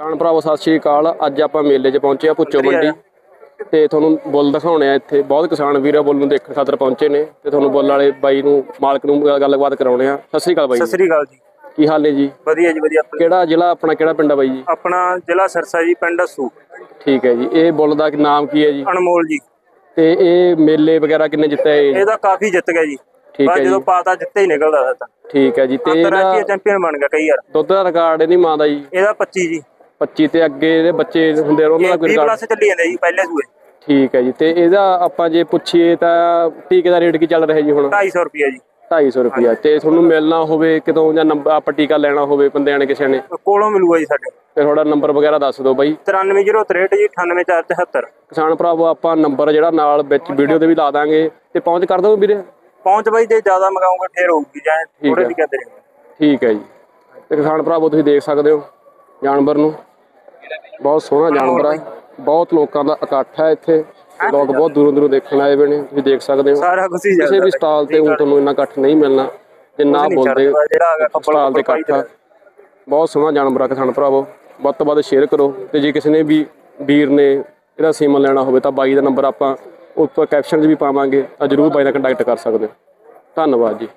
ਕਿਸਾਨ ਭਰਾਵੋ ਸਤਿ ਸ਼੍ਰੀ ਅਕਾਲ। ਅੱਜ ਆਪਾਂ ਮੇਲੇ 'ਚ ਪਹੁੰਚੇ ਆ ਭੁੱਚੋ ਮੰਡੀ। ਤੇ ਤੁਹਾਨੂੰ ਬੁੱਲ ਦਿਖਾਉਣੇ ਆ ਇੱਥੇ। ਬਹੁਤ ਕਿਸਾਨ ਵੀਰ ਬੁੱਲ ਨੂੰ ਦੇਖਣ ਖਾਤਰ ਪਹੁੰਚੇ ਨੇ। ਤੇ ਤੁਹਾਨੂੰ ਬੁੱਲ ਵਾਲੇ ਬਾਈ ਨੂੰ ਮਾਲਕ ਨੂੰ ਗੱਲਬਾਤ ਕਰਾਉਣੇ ਆ। ਸਤਿ ਸ਼੍ਰੀ ਅਕਾਲ ਬਾਈ ਸਤਿ ਸ੍ਰੀ ਅਕਾਲ ਜੀ। ਕੀ ਹਾਲ ਨੇ ਜੀ? ਵਧੀਆ ਜੀ ਵਧੀਆ। ਕਿਹੜਾ ਜ਼ਿਲ੍ਹਾ ਆਪਣਾ ਕਿਹੜਾ ਪਿੰਡ ਆ ਬਾਈ ਜੀ? ਆਪਣਾ ਜ਼ਿਲ੍ਹਾ ਸਰਸਾ ਜੀ ਪਿੰਡ ਅਸੂ। ਠੀਕ ਹੈ ਜੀ। ਇਹ ਬੁੱਲ ਦਾ ਨਾਮ ਕੀ ਹੈ ਜੀ? ਅਨਮੋਲ ਜੀ। ਤੇ ਇਹ ਮੇਲੇ ਵਗੈਰਾ ਕਿੰਨੇ ਜਿੱਤੇ? ਇਹਦਾ ਕਾਫੀ ਜਿੱਤ ਗਿਆ ਜੀ। ਠੀਕ ਹੈ ਜਦੋਂ ਪਾਤਾ ਜਿੱਤੇ ਹੀ ਨਿਕਲਦਾ ਸੀ ਤਾਂ। ਠੀਕ ਹੈ ਜੀ। ਤੇ ਅੰਤਰਰਾਸ਼ਟਰੀ ਚੈਂਪੀਅਨ ਬਣ ਗਿਆ ਕਈ ਯਾਰ ਦੁੱਧ ਦਾ ਰਿਕਾਰਡ ਇਹਦੀ ਮਾਂ ਦਾ ਜੀ? ਇਹਦਾ 25 ਜੀ। 25 ਤੇ ਅੱਗੇ ਇਹਦੇ ਬੱਚੇ ਹੁੰਦੇ ਆ, ਉਹਨਾਂ ਦਾ ਇਹ ਕੋਈ 20 ਰਿਕਾਰਡ ਪਲੱਸ ਚੱਲੀ ਜਾਂਦੇ ਜੀ ਪਹਿਲੇ ਸੂਏ। ਠੀਕ ਹੈ ਜੀ ਤੇ ਇਹਦਾ ਆਪਾਂ ਜੇ ਪੁੱਛੀਏ ਤਾਂ ਟੀਕੇ ਦਾ ਰੇਟ ਕੀ ਚੱਲ ਰਿਹਾ ਜੀ ਹੁਣ? 250 ਰੁਪਿਆ ਜੀ। 250 ਰੁਪਿਆ ਤੇ ਤੁਹਾਨੂੰ ਮਿਲਣਾ ਹੋਵੇ ਕਿਤੋਂ ਜਾਂ ਨੰਬਰ ਆਪਾਂ ਟੀਕਾ ਲੈਣਾ ਹੋਵੇ ਬੰਦਿਆਂ ਨੇ ਕਿਸੇ ਨੇ? ਕੋਲੋਂ ਮਿਲੂਗਾ ਜੀ ਸਾਡੇ। ਤੇ ਥੋੜਾ ਨੰਬਰ ਵਗੈਰਾ ਦੱਸ ਦਿਓ ਬਾਈ। 93063 ਜੀ 98474 ਕਿਸਾਨ ਭਰਾਵੋ ਆਪਾਂ ਨੰਬਰ ਜਿਹੜਾ ਨਾਲ ਵਿੱਚ ਵੀਡੀਓ ਦੇ ਵੀ ਲਾ ਦਾਂਗੇ ਤੇ ਪਹੁੰਚ ਕਰ ਦਿਓ ਵੀਰੇ। ਪਹੁੰਚ ਬਾਈ ਜੇ ਜ਼ਿਆਦਾ ਮਗਾਉਂਗਾ ਫੇਰ ਹੋਊਗੀ ਜਾਂ ਥੋੜੇ ਹੈ। ਵੀ ਕਹਿੰਦੇ ਨੇ ਠੀਕ ਹੈ ਜੀ। ਤੇ ਕਿਸਾਨ ਭਰਾਵੋ ਤੁਸੀਂ ਦੇਖ ਸਕਦੇ ਹੋ। ਜਾਨਵਰ ਨੂੰ। ਬਹੁਤ ਸੋਹਣਾ ਜਾਨਵਰ ਹੈ ਬਹੁਤ ਲੋਕਾਂ ਦਾ ਇਕੱਠ ਹੈ ਇੱਥੇ। ਲੋਕ ਬਹੁਤ ਦੂਰੋਂ ਦੂਰੋਂ ਦੇਖਣ ਆਏ ਹੋਏ ਨੇ। ਤੁਸੀਂ ਦੇਖ ਸਕਦੇ ਹੋ। ਸਾਰਾ ਕੁਝ ਹੀ ਕਿਸੇ ਵੀ ਸਟਾਲ ਤੇ ਹੁਣ ਤੁਹਾਨੂੰ ਇੰਨਾ ਇਕੱਠ ਨਹੀਂ ਮਿਲਣਾ। ਜਿੰਨਾ ਬੋਲਦੇ ਸਟਾਲ ਦੇ ਕੱਪੜ ਇਕੱਠ ਆ। ਬਹੁਤ ਸੋਹਣਾ ਜਾਨਵਰ ਆ ਕਿਸਾਨ ਭਰਾਵੋ। ਵੱਧ ਤੋਂ ਵੱਧ ਸ਼ੇਅਰ ਕਰੋ। ਤੇ ਜੇ ਕਿਸੇ ਨੇ ਵੀ ਵੀਰ ਨੇ ਇਹਦਾ ਸੀਮਨ ਲੈਣਾ ਹੋਵੇ ਤਾਂ ਬਾਈ ਦਾ ਨੰਬਰ ਆਪਾਂ ਉੱਪਰ ਕੈਪਸ਼ਨ 'ਚ ਵੀ ਪਾਵਾਂਗੇ। ਤਾਂ ਜਰੂਰ ਬਾਈ ਨਾਲ ਕੰਟੈਕਟ ਕਰ ਸਕਦੇ ਹੋ। ਧੰਨਵਾਦ ਜੀ।